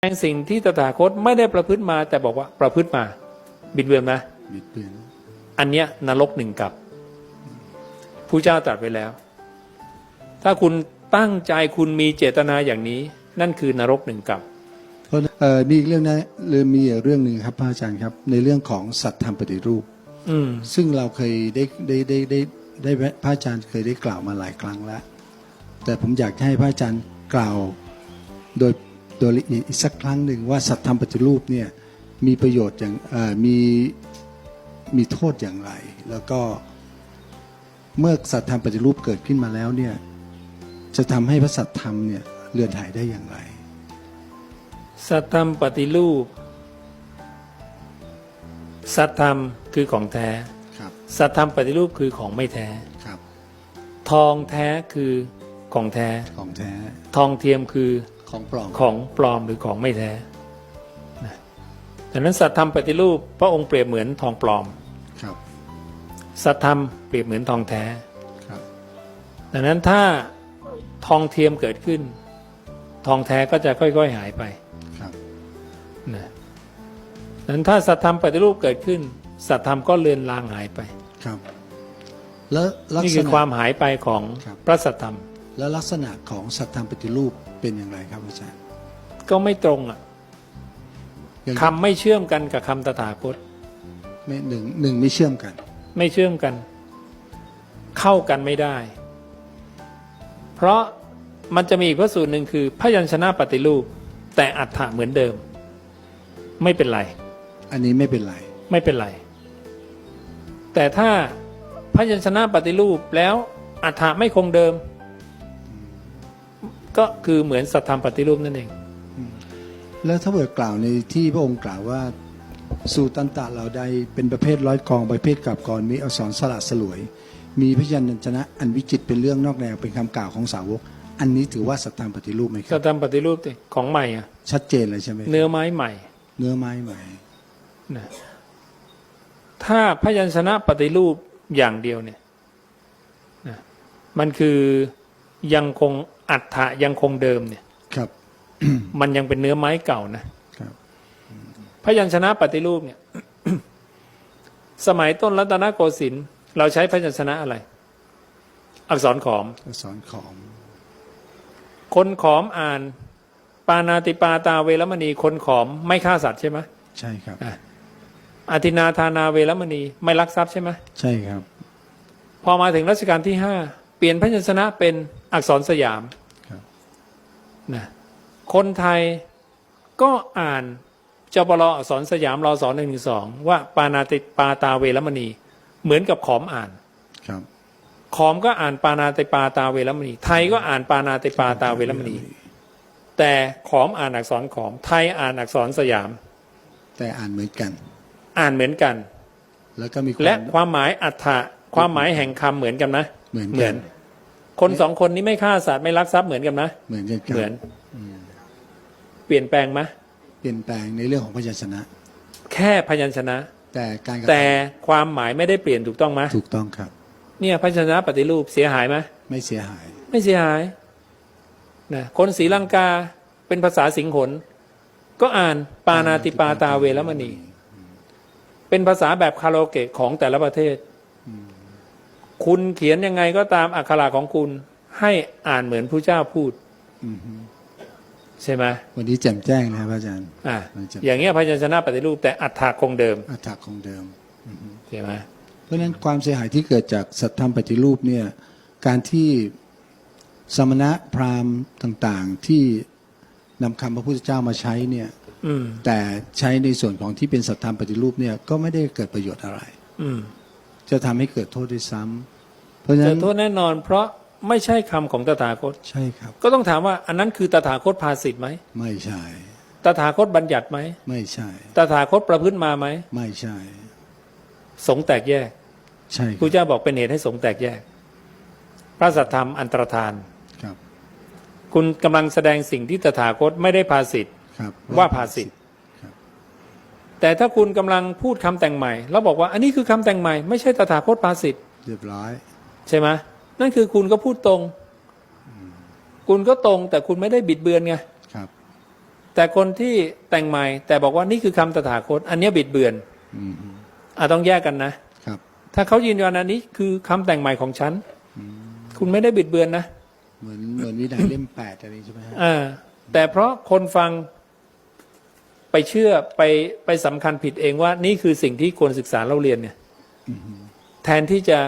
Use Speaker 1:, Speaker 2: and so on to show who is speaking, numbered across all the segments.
Speaker 1: แสดงสิ่งที่ตถาคตไม่ได้ประพฤติมา แต่บอกว่าประพฤติมา บิดเบือนนะ
Speaker 2: บิดเบือน
Speaker 1: อันเนี้ยนรกหนึ่งกับผู้เจ้าตรัสไว้แล้ว ถ้าคุณตั้งใจคุณมีเจตนาอย่างนี้ นั่นคือนรกหนึ่งกับ
Speaker 2: เพราะเอ่อมีอีกเรื่องนะเรื่องมีอีกเรื่องหนึ่งครับพระอาจารย์ครับ ในเรื่องของสัตธรรมปฏิรูป
Speaker 1: อืม
Speaker 2: ซึ่งเราเคยได้ได้ได้ได้ได้ได้พระอาจารย์เคยได้กล่าวมาหลายครั้งแล้ว แต่ผมอยากให้พระอาจารย์กล่าวโดย โดยละเอียดอีกสักครั้งหนึ่งว่าสัตธรรมปฏิรูปเนี่ยมีประโยชน์อย่างเอ่อมีมีโทษอย่างไร แล้วก็เมื่อสัตธรรมปฏิรูปเกิดขึ้นมาแล้วเนี่ยจะทำให้พระสัตธรรมเนี่ยเลือนหายได้อย่างไร
Speaker 1: สัตธรรมปฏิรูป สัตธรรมคือของแท้
Speaker 2: ครับ
Speaker 1: สัตธรรมปฏิรูปคือของไม่แท้
Speaker 2: ครับ
Speaker 1: ทองแท้คือของแท้
Speaker 2: ของแท้
Speaker 1: ทองเทียมคือ
Speaker 2: ของปลอม
Speaker 1: ของปลอมหรือของไม่แท้นะดังนั้นสัตธรรมปฏิรูปพระองค์เปรียบเหมือนทองปลอม
Speaker 2: ครับ
Speaker 1: สัตธรรมเปรียบเหมือนทองแท้
Speaker 2: ครับ
Speaker 1: ดังนั้นถ้าทองเทียมเกิดขึ้น ทองแท้ก็จะค่อย ๆ หายไป
Speaker 2: ครับ
Speaker 1: นะดังนั้นถ้าสัตธรรมปฏิรูปเกิดขึ้น สัตธรรมก็เลือนลางหายไป
Speaker 2: ครับ แล้วลัก
Speaker 1: นี่
Speaker 2: ษ
Speaker 1: คือ
Speaker 2: ณะ
Speaker 1: ความหายไปของ
Speaker 2: ครับ
Speaker 1: พระสัตธรรม
Speaker 2: แล้วลักษณะของสัตธรรมปฏิรูปเป็นอย่างไรครับอาจารย์
Speaker 1: ก็ไม่ตรงอะ
Speaker 2: อย่าง
Speaker 1: คำไม่เชื่อมกันกับคำตถาคต
Speaker 2: ไม่หนึ่งหนึ่งไม่เชื่อมกัน
Speaker 1: ไม่เชื่อมกัน เข้ากันไม่ได้ เพราะมันจะมีอีกพระสูตรหนึ่งคือ พยัญชนะปฏิรูป แต่อัฏฐะเหมือนเดิม ไม่เป็นไร
Speaker 2: อันนี้ไม่เป็นไร
Speaker 1: ไม่เป็นไร แต่ถ้าพยัญชนะปฏิรูปแล้วอัฏฐะไม่คงเดิม ก็คือเหมือนสัทธรรมปฏิรูปนั่นเอง
Speaker 2: แล้วถ้าเกิดกล่าวในที่พระองค์กล่าวว่าสูตันตะเหล่าใดเป็นประเภทร้อยกองประเภทกับกรมีอักษรสละสลวย มีพยัญชนะอันวิจิตรเป็นเรื่องนอกแนวเป็นคำกล่าวของสาวก อันนี้ถือว่าสัตธรรมปฏิรูปไหมค
Speaker 1: สั
Speaker 2: รั
Speaker 1: ท
Speaker 2: บ
Speaker 1: ธรรมปฏิรูปสิของใหม่อะ
Speaker 2: ชัดเจนเลยใช่ไหม
Speaker 1: เนื้อไม้ใหม่
Speaker 2: เนื้อไม้ใหม่
Speaker 1: นะถ้าพยัญชนะปฏิรูปอย่างเดียวเนี่ยนะมันคือยังคง อัฏฐะยังคงเดิมเนี่ย
Speaker 2: ครับ
Speaker 1: มันยังเป็นเนื้อไม้เก่านะครับพยัญชนะปฏิรูปเนี่ย สมัยต้นรัตนโกสินทร์เราใช้พยัญชนะอะไร อักษรขอม
Speaker 2: อักษรขอม
Speaker 1: คนขอมอ่าน ปานาติปาตาเวรมณี คนขอมไม่ฆ่าสัตว์ใช่ไหม
Speaker 2: ใช่ครับ
Speaker 1: อะอธินาทานาเวรมณีไม่ลักทรัพย์ใช่ไหม
Speaker 2: ใช่ครับ
Speaker 1: พอมาถึงรัชกาลที่ห้าเปลี่ยนพยัญชนะเป็นอักษรสยาม
Speaker 2: ครับ
Speaker 1: นะคนไทยก็อ่านจปรอักษรสยามรอสอนหนึ่งสองว่าปานาติปาตาเวรมณี เหมือนกับขอมอ่าน
Speaker 2: ครับ
Speaker 1: ขอมก็อ่านปานาติปาตาเวรมณี ไทยก็อ่านปานาติปาตาเวรมณี แต่ขอมอ่านอักษรขอม ไทยอ่านอักษรสยาม
Speaker 2: แต่อ่านเหมือนกัน
Speaker 1: อ่านเหมือนกัน
Speaker 2: แล้วก็มีความ
Speaker 1: และความหมายอัฏฐะความหมายแห่งคำเหมือนกันนะ
Speaker 2: เหมือน
Speaker 1: เหมื
Speaker 2: กั
Speaker 1: อนน คนสองคนนี้ไม่ฆ่าสัตว์ไม่ลักทรัพย์เหมือนกันนะ
Speaker 2: เหมือนกันครับ
Speaker 1: เหมือนเปลี่ยนแปลงไหม
Speaker 2: เปลี่ยนแปลงในเรื่องของพยัญชนะ
Speaker 1: แค่พยัญชนะ
Speaker 2: แต่การกระ
Speaker 1: แต่
Speaker 2: ท
Speaker 1: ความหมายไม่ได้เปลี่ยนถูกต้องไหมำ
Speaker 2: ถูกต้องครับ
Speaker 1: เนี่ยพยัญชนะปฏิรูปเสียหายไหม
Speaker 2: ไม่เสียหาย
Speaker 1: ไม่เสียหายนะคนศรีลังกาเป็นภาษาสิงหนก็อ่านปานาติปาตาเวรมณี เป็นภาษาแบบคาราโอเกะของแต่ละประเทศ คุณเขียนยังไงก็ตามอักขระของคุณให้อ่านเหมือนผู้เจ้าพูด
Speaker 2: อือฮึ
Speaker 1: ใช่ไหม
Speaker 2: วันนี้แจ่มแจ้งนะครับอาจารย์
Speaker 1: อะ
Speaker 2: มันจะ
Speaker 1: อย่างเงี้ยพยัญชนะปฏิรูปแต่อัฏฐาคงเดิม
Speaker 2: อัตถะของเดิม
Speaker 1: ใช่ไหม
Speaker 2: เพราะฉะนั้นความเสียหายที่เกิดจากสัตธรรมปฏิรูปเนี่ย การที่สมณะพราหมณ์ต่าง ๆ ที่นำคำพระพุทธเจ้ามาใช้เนี่ย
Speaker 1: อืม
Speaker 2: แต่ใช้ในส่วนของที่เป็นสัตธรรมปฏิรูปเนี่ยก็ไม่ได้เกิดประโยชน์อะไร
Speaker 1: อืม
Speaker 2: จะทำให้เกิดโทษด้วยซ้ำเพราะฉะ
Speaker 1: จะ
Speaker 2: นั้น
Speaker 1: โทษแน่นอน เพราะไม่ใช่คำของตถาคต
Speaker 2: ใช่ครับ
Speaker 1: ก็ต้องถามว่าอันนั้นคือตถาคตภาสิทธิ์ไหม
Speaker 2: ไม่ใช่
Speaker 1: ตถาคตบัญญัติไหม
Speaker 2: ไม่ใช่
Speaker 1: ตถาคตประพฤติมาไหม
Speaker 2: ไม่ใช่
Speaker 1: สงฆ์แตกแยก
Speaker 2: ใช่ค
Speaker 1: พระ
Speaker 2: รับ
Speaker 1: เจ้าบอกเป็นเหตุให้สงฆ์แตกแยก พระสัทธรรมอันตรธาน
Speaker 2: ครับ
Speaker 1: คุณกำลังแสดงสิ่งที่ตถาคตไม่ได้ภาสิทธิ์
Speaker 2: ครับ
Speaker 1: ว่าภาสิทธิ์
Speaker 2: ครับ
Speaker 1: แต่ถ้าคุณกำลังพูดคำแต่งใหม่ แล้วบอกว่าอันนี้คือคำแต่งใหม่ไม่ใช่ตถาคตภาสิทธิ์
Speaker 2: เรียบร้อย
Speaker 1: ใช่ไหมนั่นคือคุณก็พูดตรง คุณก็ตรง แต่คุณไม่ได้บิดเบือนไง
Speaker 2: ครับ
Speaker 1: แแต่คนที่แต่งใหม่ แต่บอกว่านี่คือคำตถาคต อันเนี้ยบิดเบือน
Speaker 2: อืม
Speaker 1: อะต้องแยกกันนะ
Speaker 2: ครับ
Speaker 1: ถ้าเขายืนยันอันนี้คือคำแต่งใหม่ของฉันคุณไม่ได้บิดเบือนนะ
Speaker 2: เหมือนเหมือนวินัยเล่มแปดอะไรใช่ไหมฮะ
Speaker 1: อ่าแต่เพราะคนฟัง ไปเชื่อไปไปสำคัญผิดเองว่านี่คือสิ่งที่ควรศึกษาเราเรียนเนี่ยแทนที่จะ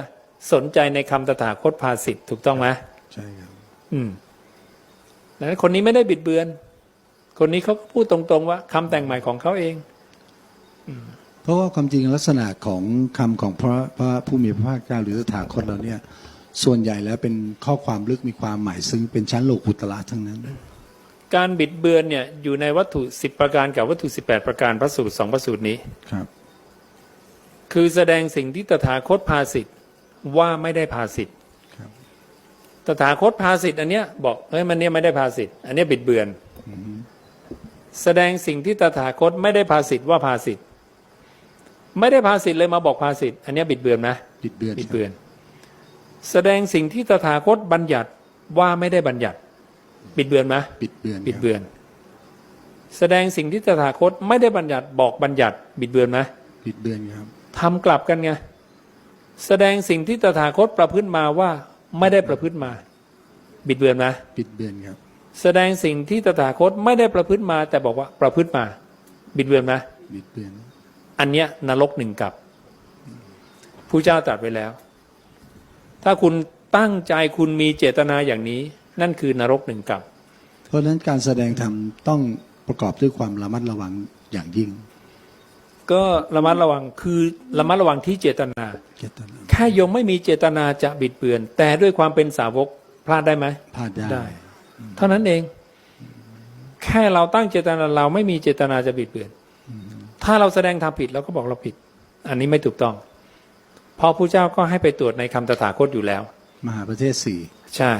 Speaker 1: สนใจในคำตถาคตภาสิทธ์ถูกต้องไหม
Speaker 2: ใช่ครับ
Speaker 1: อืมดังนั้นคนนี้ไม่ได้บิดเบือน คนนี้เขาก็พูดตรงๆว่าคำแต่งใหม่ของเขาเอง
Speaker 2: เพราะว่าความจริงลักษณะของคำของพระพระผู้มีพระภาคเจ้าหรือตถาคตเราเนี่ย ส่วนใหญ่แล้วเป็นข้อความลึกมีความหมายซึ้งเป็นชั้นโลกุตละทั้งนั้น
Speaker 1: การบิดเบือนเนี่ยอยู่ในวัตถุสิบประการกับวัตถุสิบแปดประการพระสูตรสองพระสูตรนี้
Speaker 2: ครับ
Speaker 1: คือแสดงสิ่งที่ตถาคตพาสิทธิ์ว่าไม่ได้พาสิทธิ์
Speaker 2: ครับ
Speaker 1: ตถาคตพาสิทธิ์อันเนี้ยบอกเฮ้ยมันเนี้ยไม่ได้พาสิทธิ์อันเนี้ยบิดเบือนแสดงสิ่งที่ตถาคตไม่ได้พาสิทธิ์ว่าพาสิทธิ์ไม่ได้พาสิทธิ์เลยมาบอกพาสิทธิ์อันเนี้ยบิดเบือนไหม
Speaker 2: บิดเบือน
Speaker 1: บิดเบือน แสดงสิ่งที่ตถาคตบัญญัติว่าไม่ได้บัญญัติ บิดเบือนไหม
Speaker 2: บิดเบือน
Speaker 1: บิดเบือน แสดงสิ่งที่ตถาคตไม่ได้บัญญัติบอกบัญญัติ บิดเบือนไหม
Speaker 2: บิดเบือนครับ
Speaker 1: ทำกลับกันไงแสดงสิ่งที่ตถาคตประพฤติมาว่าไม่ได้ประพฤติมา บิดเบือนไหม
Speaker 2: บิดเบือนครับ
Speaker 1: แสดงสิ่งที่ตถาคตไม่ได้ประพฤติมา แต่บอกว่าประพฤติมา บิดเบือนไหม
Speaker 2: บิดเบือน
Speaker 1: อันเนี้ยนรกหนึ่งกับผู้เจ้าตรัสไว้แล้ว ถ้าคุณตั้งใจคุณมีเจตนาอย่างนี้ นั่นคือนรกหนึ่งกับ
Speaker 2: เพราะฉะนั้นการแสดงธรรมต้องประกอบด้วยความระมัดระวังอย่างยิ่ง
Speaker 1: ก็ระมัดระวังคือระมัดระวังที่เจตนา
Speaker 2: เจตนา
Speaker 1: แค่โยมไม่มีเจตนาจะบิดเบือน แต่ด้วยความเป็นสาวกพลาดได้ไหม
Speaker 2: พลาดได้
Speaker 1: ได้ เท่านั้นเอง แค่เราตั้งเจตนาเราไม่มีเจตนาจะบิดเบือน ถ้าเราแสดงทำผิดเราก็บอกเราผิด อันนี้ไม่ถูกต้องเพราะผู้เจ้าก็ให้ไปตรวจในคำตถาคตอยู่แล้ว
Speaker 2: มหาประเทศสี่
Speaker 1: ใช่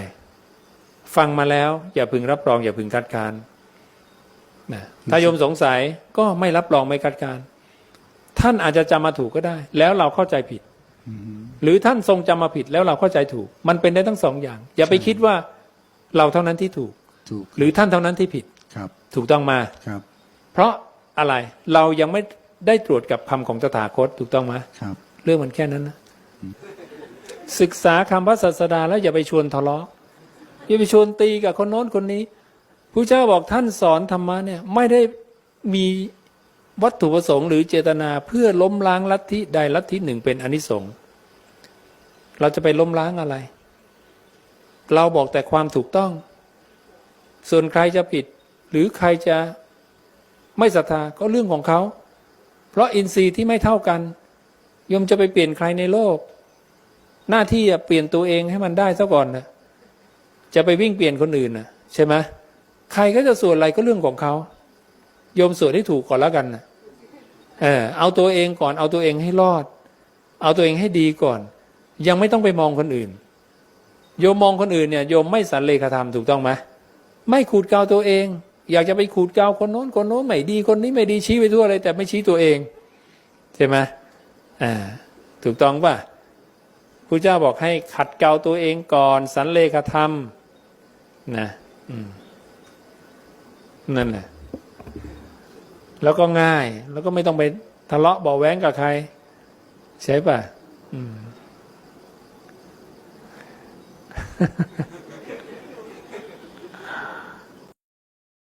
Speaker 1: ฟังมาแล้ว อย่าพึงรับรอง อย่าพึงคัดค้านนะถ้าโยมสงสัยก็ไม่รับรองไม่คัดค้านท่านอาจจะจำมาถูกก็ได้ แล้วเราเข้าใจผิดหรือท่านทรงจำมาผิดแล้วเราเข้าใจถูก มันเป็นได้ทั้งสองอย่าง อย่าไปคิดว่าเราเท่านั้นที่ถูก
Speaker 2: ถูก
Speaker 1: หรือท่านเท่านั้นที่ผิด
Speaker 2: ครับ
Speaker 1: ถูกต้องมา
Speaker 2: ครับ
Speaker 1: เพราะอะไรเรายังไม่ได้ตรวจกับคำของตถาคตถูกต้องไหม
Speaker 2: ครับ
Speaker 1: เรื่องมันแค่นั้นนะศึกษาคำพระศาสดาแล้วอย่าไปชวนทะเลาะ อย่าไปชวนตีกับคนโน้นคนนี้ผู้เจ้าบอกท่านสอนธรรมะเนี่ยไม่ได้มีวัตถุประสงค์หรือเจตนาเพื่อล้มล้างลัทธิใดลัทธิหนึ่งเป็นอนิสงส์เราจะไปล้มล้างอะไร เราบอกแต่ความถูกต้อง ส่วนใครจะผิด หรือใครจะไม่ศรัทธาก็เรื่องของเขา เพราะอินทรีย์ที่ไม่เท่ากันยมจะไปเปลี่ยนใครในโลก หน้าที่เปลี่ยนตัวเองให้มันได้ซะก่อนนะ จะไปวิ่งเปลี่ยนคนอื่นนะใช่ไหมใครก็จะสวดอะไรก็เรื่องของเขาโยมสวดให้ถูกก่อนแล้วกันนะเออเอาตัวเองก่อนเอาตัวเองให้รอด เอาตัวเองให้ดีก่อน ยังไม่ต้องไปมองคนอื่น โยมมองคนอื่นเนี่ยโยมไม่สันเลขธรรมถูกต้องไหมไม่ขูดเกาตัวเอง อยากจะไปขูดเกาคนโน้นคนโน้นไม่ดีคนนี้ไม่ดีชี้ไปทั่วเลย แต่ไม่ชี้ตัวเอง ใช่ไหมอ่าถูกต้องป่ะพระเจ้าบอกให้ขัดเกลาตัวเองก่อน สันเลขธรรม นะนั่นแหละ แล้วก็ง่าย แล้วก็ไม่ต้องไปทะเลาะเบาแว้งกับใคร ใช่ป่ะ อืม